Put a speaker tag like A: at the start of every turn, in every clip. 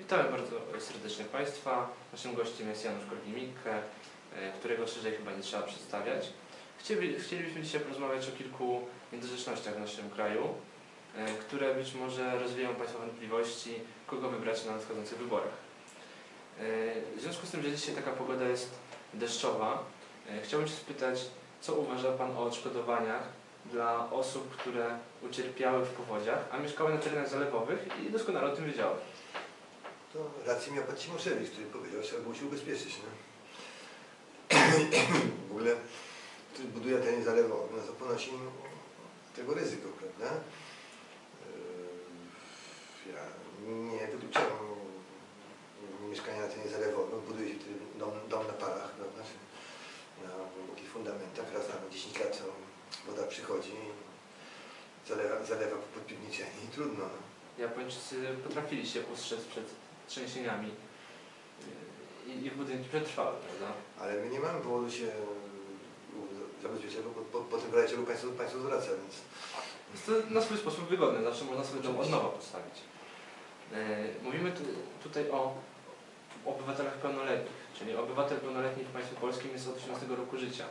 A: Witamy bardzo serdecznie Państwa. Naszym gościem jest Janusz Korwin-Mikke, e, którego szerzej chyba nie trzeba przedstawiać. Chcieli, chcielibyśmy dzisiaj porozmawiać o kilku niedorzecznościach w naszym kraju, e, które być może rozwieją Państwa wątpliwości, kogo wybrać na nadchodzących wyborach. E, W związku z tym, że dzisiaj taka pogoda jest deszczowa, chciałbym się spytać, co uważa Pan o odszkodowaniach dla osób, które ucierpiały w powodziach, a mieszkały na terenach zalewowych i doskonale o tym wiedziały.
B: To rację miał pan Cimoszewicz, który powiedział, że się ubezpieczyć. No. w ogóle, który buduje teren zalewowy, no to ponosi tego ryzyko, prawda? Yy, Ja nie wykluczam mieszkania na terenie zalewowym, buduje się wtedy dom, dom na parach, prawda? Na głębokich fundamentach, raz na 10 lat to woda przychodzi i zalewa, zalewa pod piwniczenie i trudno. No.
A: Japończycy potrafili się ustrzec przed trzęsieniami yy, i ich budynki przetrwały, prawda?
B: Ale my nie mamy powodu się u- zabezpieczać, bo po, po, tym razie państwo, państwo zwraca, więc
A: Jest to na swój sposób wygodne, zawsze można sobie dom od nowa postawić. Yy, Mówimy tu, tutaj o obywatelach pełnoletnich, czyli obywatel pełnoletni w państwie polskim jest od 18 roku życia.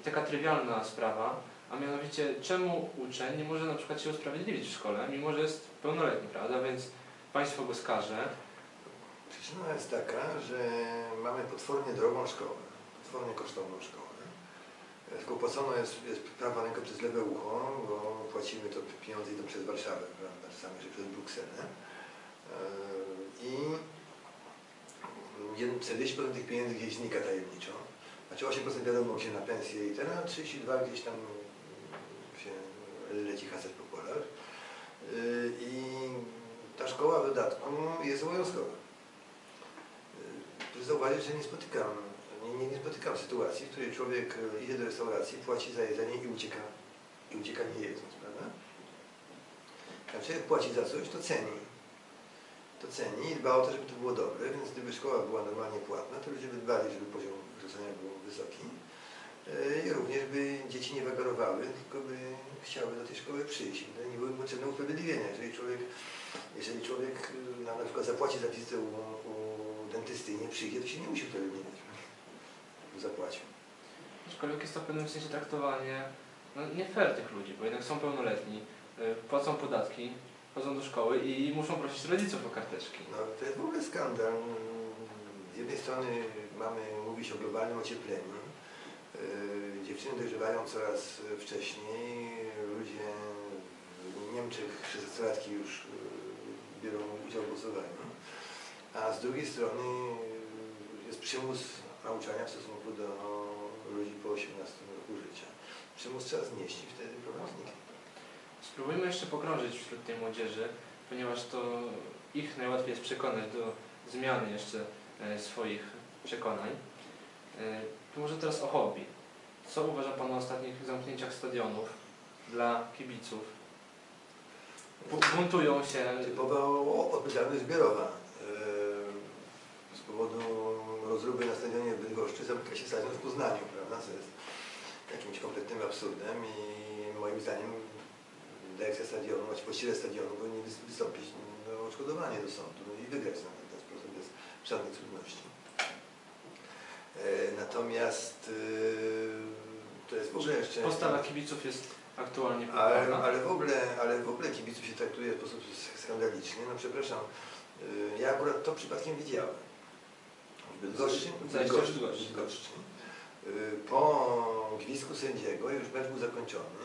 A: I taka trywialna sprawa, a mianowicie czemu uczeń nie może na przykład się usprawiedliwić w szkole, mimo że jest pełnoletni, prawda? Więc państwo go skaże,
B: przyczyna jest taka, że mamy potwornie drogą szkołę, potwornie kosztowną szkołę. Tylko płacono jest, jest prawa ręka przez lewe ucho, bo płacimy to pieniądze idą przez Warszawę, prawda, czasami że przez Brukselę. Yy, I jeden- 40% tych pieniędzy gdzieś znika tajemniczo. Znaczy 8% wiadomo gdzie na pensję i ten, a 32 gdzieś tam się leci hasać po polach. Yy, I ta szkoła w dodatku jest obowiązkowa. Zauważyć, że nie spotykam, nie, nie, spotykam sytuacji, w której człowiek e, idzie do restauracji, płaci za jedzenie i ucieka, i ucieka nie jedząc, prawda? Jak człowiek płaci za coś, to ceni. To ceni i dba o to, żeby to było dobre, więc gdyby szkoła była normalnie płatna, to ludzie by dbali, żeby poziom wykształcenia był wysoki. E, I również by dzieci nie wagarowały, tylko by chciały do tej szkoły przyjść. Nie byłyby potrzebne usprawiedliwienia. Jeżeli człowiek, jeżeli człowiek na, na przykład zapłaci za wizytę u, u dentysty i nie przyjdzie, to się nie musi usprawiedliwiać. Zapłacił.
A: Aczkolwiek jest to w pewnym sensie traktowanie no, nie fair tych ludzi, bo jednak są pełnoletni, y, płacą podatki, chodzą do szkoły i muszą prosić rodziców o karteczki.
B: No, to jest w ogóle skandal. Z jednej strony mamy mówić o globalnym ociepleniu. Yy, Dziewczyny dojrzewają coraz wcześniej. Ludzie w Niemczech 16-latki już yy, biorą udział w głosowaniu. A z drugiej strony jest przymus nauczania w stosunku do ludzi po 18 roku życia. Przymus trzeba znieść i wtedy problem zniknie.
A: Spróbujmy jeszcze pokrążyć wśród tej młodzieży, ponieważ to ich najłatwiej jest przekonać do zmiany jeszcze e, swoich przekonań. E, To może teraz o hobby. Co uważa Pan o ostatnich zamknięciach stadionów dla kibiców? Bu- Buntują się.
B: Typowa o- odpowiedzialność zbiorowa. Yy, Z powodu rozruby na stadionie w Bydgoszczy zamyka się stadion w Poznaniu, prawda? Co jest jakimś kompletnym absurdem i moim zdaniem dyrekcja stadionu, właściciele stadionu powinni wys- wystąpić o odszkodowanie do sądu no i wygrać na ten sposób bez żadnych trudności. Yy, Natomiast yy, to jest w ogóle jeszcze...
A: Postawa kibiców jest aktualnie
B: Ale, ale, w ogóle, ale w ogóle kibiców się traktuje w sposób skandaliczny. No przepraszam, y, ja akurat to przypadkiem widziałem. W Bydgoszczy. Y, Po gwizdku sędziego już mecz był zakończony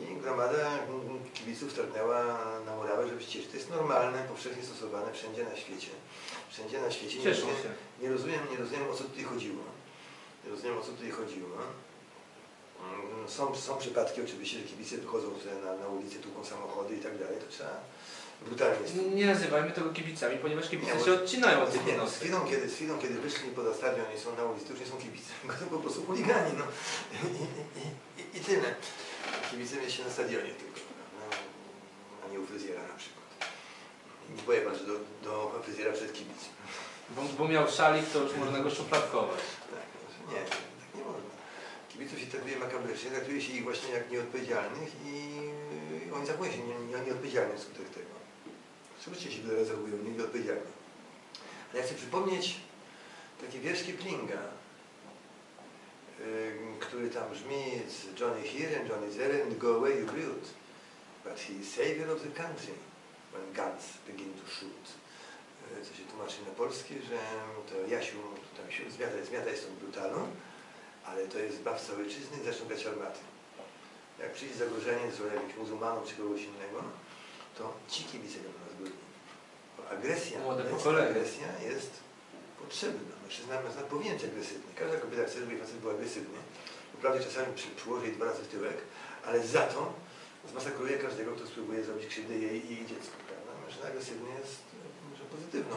B: i gromada mm, kibiców targnęła na murawę, żeby ścież. To jest normalne, powszechnie stosowane wszędzie na świecie. Wszędzie na świecie. Nie rozumiem- nie rozumiem, nie rozumiem o co tutaj chodziło. Nie rozumiem o co tutaj chodziło. Mm, Są, są przypadki oczywiście, że kibice wychodzą na, na ulicę, tłuką samochody i tak dalej, to trzeba brutalnie
A: Nie- Nie nazywajmy tego kibicami, ponieważ kibice
B: Nie,
A: się odcinają od tych
B: nie, z
A: jednostek.
B: chwilą, kiedy, z chwilą, kiedy wyszli poza stadion i są na ulicy, to już nie są kibice, są po prostu chuligani, no. I, i, i, i tyle. Kibice mieli się na stadionie tylko, prawda? a nie u fryzjera na przykład. Nie że do, do fryzjera przed kibicem.
A: Bo, bo miał szalik, to już można go szufladkować.
B: Tak, znaczy nie, tak nie można. Kibiców się traktuje makabrycznie, traktuje się ich właśnie jak nieodpowiedzialnych i oni zachowują się nie, nie, nieodpowiedzialnie wskutek tego. Słuchajcie się źle zachowują, nieodpowiedzialnie. Ja chcę przypomnieć takie wiersz Kiplinga, y, który tam brzmi Johnny here and Johnny there and go away you brute. But he is savior of the country when guns begin to shoot. Y, Co się tłumaczy na polski, że to Jasiu tam się zmiata, zmiata jest tą brutalną, ale to jest zbawca ojczyzny i zaczną grać armaty. Jak przyjdzie zagrożenie z muzułmanom czy kogoś innego, to ci kibice będą nas broni. Bo agresja, męska agresja jest potrzebna. Mężczyzna, mężczyzna powinien być agresywny. Każda kobieta chce, żeby facet był agresywny. Wprawdzie czasami przy, przyłoży jej dwa razy w tyłek, ale za to zmasakruje każdego, kto spróbuje zrobić krzywdę jej i jej dziecku. Prawda? Mężczyzna agresywny jest może pozytywną.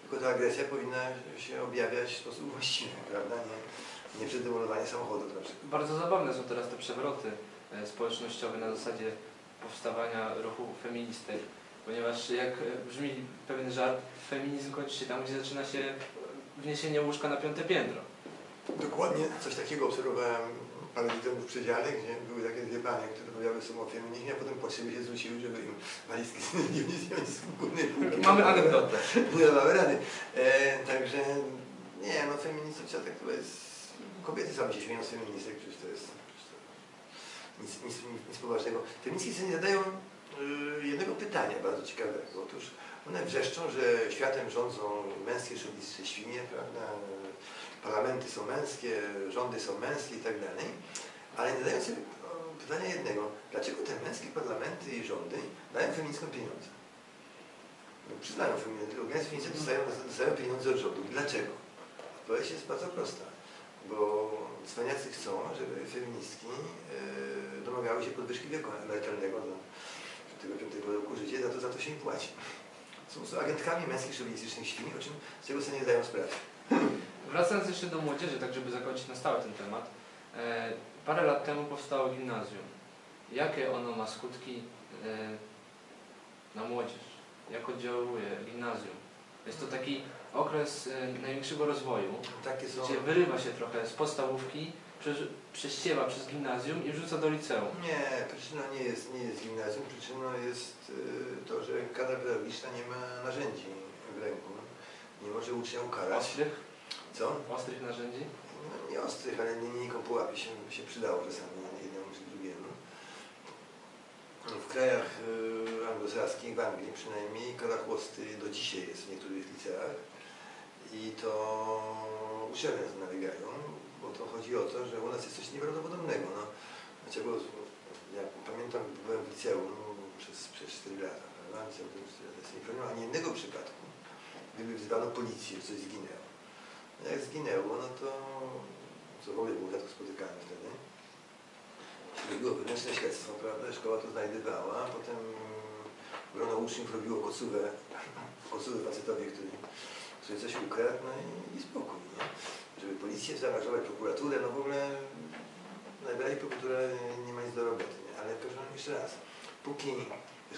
B: Tylko ta agresja powinna się objawiać w sposób właściwy, prawda? Nie, nie przez demolowanie samochodu na przykład.
A: Bardzo zabawne są teraz te przewroty e, społecznościowe na zasadzie powstawania ruchu feministek, ponieważ jak e, brzmi pewien żart, feminizm kończy się tam, gdzie zaczyna się wniesienie łóżka na piąte piętro.
B: Dokładnie coś takiego obserwowałem parę dni temu w przedziale, gdzie były takie dwie panie, które rozmawiały sobą o feminizmie, a potem potrzeby się zwróciły, żeby im walizki z górnej półki.
A: Mamy anegdotę.
B: Nie dawały rady. E, także nie, no feministów tak to jest... Kobiety same się śmieją z feministek, przecież to jest... Przecież to nic, nic, nic, poważnego. Feministki sobie nie zadają y, jednego pytania bardzo ciekawego. Otóż one wrzeszczą, że światem rządzą męskie szowistsze świnie, prawda? Parlamenty są męskie, rządy są męskie i tak dalej. Ale nie zadają sobie o, pytania jednego. Dlaczego te męskie parlamenty i rządy dają feministkom pieniądze? No, przyznają organizacje feministyczne dostają, dostają pieniądze od rządu. Dlaczego? Odpowiedź jest bardzo prosta. Bo cwaniacy chcą, żeby feministki yy, domagały się podwyżki wieku emerytalnego do 65 roku życia, za to, za to się im płaci. Są, są agentkami męskich szowinistycznych świni, o czym z tego sobie nie zdają sprawy.
A: Wracając jeszcze do młodzieży, tak żeby zakończyć na stałe ten temat. E, parę lat temu powstało gimnazjum. Jakie ono ma skutki e, na młodzież? Jak oddziałuje gimnazjum? Jest to taki okres e, największego rozwoju, gdzie wyrywa się trochę z podstawówki, prze, prześciewa przez gimnazjum i wrzuca do liceum.
B: Nie, przyczyna nie jest, nie jest gimnazjum, przyczyną jest y, to, że kadra pedagogiczna nie ma narzędzi w ręku. Nie może ucznia ukarać.
A: Ostrych?
B: Co?
A: Ostrych narzędzi?
B: No, nie ostrych, ale linijką po łapie się, się przydało czasami jednemu czy drugiemu. W krajach y, anglosaskich, w Anglii przynajmniej, kara chłosty do dzisiaj jest w niektórych liceach i to uczelnie na to nabiegają, bo to chodzi o to, że u nas jest coś nieprawdopodobnego. No, dlaczego, ja pamiętam, byłem w liceum przez, przez 4 lata, prawda? Liceum to 4 lata. Nie pamiętam ani jednego przypadku, gdyby wzywano policję, że coś zginęło. No jak zginęło, no to co w ogóle było rzadko spotykane wtedy. Robiło wewnętrzne śledztwo, prawda? Szkoła to znajdywała, a potem grono uczniów robiło kocówę, kocówę facetowi, który, który coś ukradł, no i, i spokój, nie? Żeby policję zaangażować, prokuraturę, no w ogóle najbardziej prokuratura nie ma nic do roboty, nie? Ale proszę jeszcze raz, póki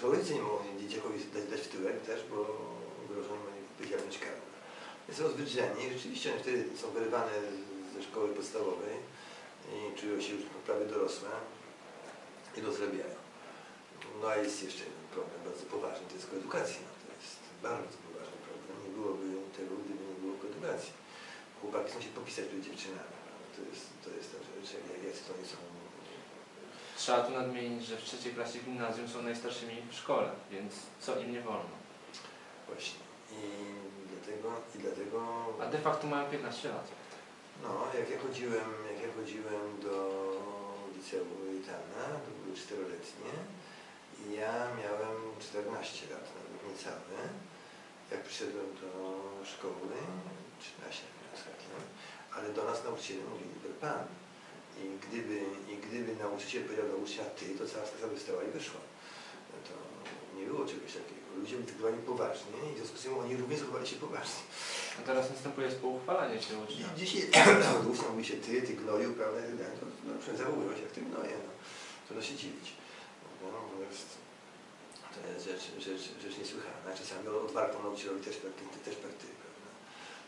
B: rodzice nie mogą dzieciakowi dać, dać w tyłek też, bo grożą odpowiedzialność karna. Jest rozwydrzeni rzeczywiście one wtedy są wyrywane ze szkoły podstawowej i czują się już prawie dorosłe i dozrabiają. No a jest jeszcze jeden problem bardzo poważny, to jest koedukacja. To jest bardzo poważny problem. Nie byłoby tego, gdyby nie koedukacji. Chłopaki chcą się popisać przed dziewczynami. To jest, to jest ta rzecz, jak, to oni są.
A: Trzeba tu nadmienić, że w trzeciej klasie gimnazjum są najstarszymi w szkole, więc co im nie wolno.
B: Właśnie. I dlatego, i dlatego
A: A de facto mają 15 lat.
B: No, jak ja chodziłem, jak ja chodziłem do liceum Wojtana, to były czteroletnie i ja miałem 14 lat, nawet niecałe. Jak przyszedłem do szkoły, 13 miałem ostatnio, ale do nas nauczyciele mówili per pan. I gdyby, I gdyby nauczyciel powiedział do ucznia ty, to cała klasa by stała i wyszła. No to nie było czegoś takiego. Ludzie byli traktowani poważnie i w związku z tym oni również zachowali się poważnie.
A: A teraz następuje spouchwalanie się ucznia.
B: I Dzisiaj równo mówi się ty, ty gnoju, prawda, i tak dalej. To, no, zachowują się jak ty gnoje, no. Trudno się dziwić. No, to jest, to jest rzecz, rzecz, rzecz niesłychana. Czasami odwartą nauczycielowi też też prawda.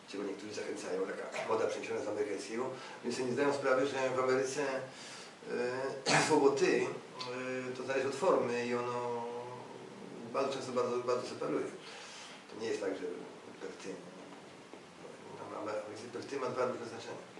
B: Czego niektórzy zachęcają, taka moda przeniesiona z amerykańskiego. Więc nie zdają sprawy, że w Ameryce e, słowo ty e, to zależy od formy i ono bardzo często bardzo, bardzo separuje. To nie jest tak, że ty Więc perspektywa ma dwa różne znaczenia.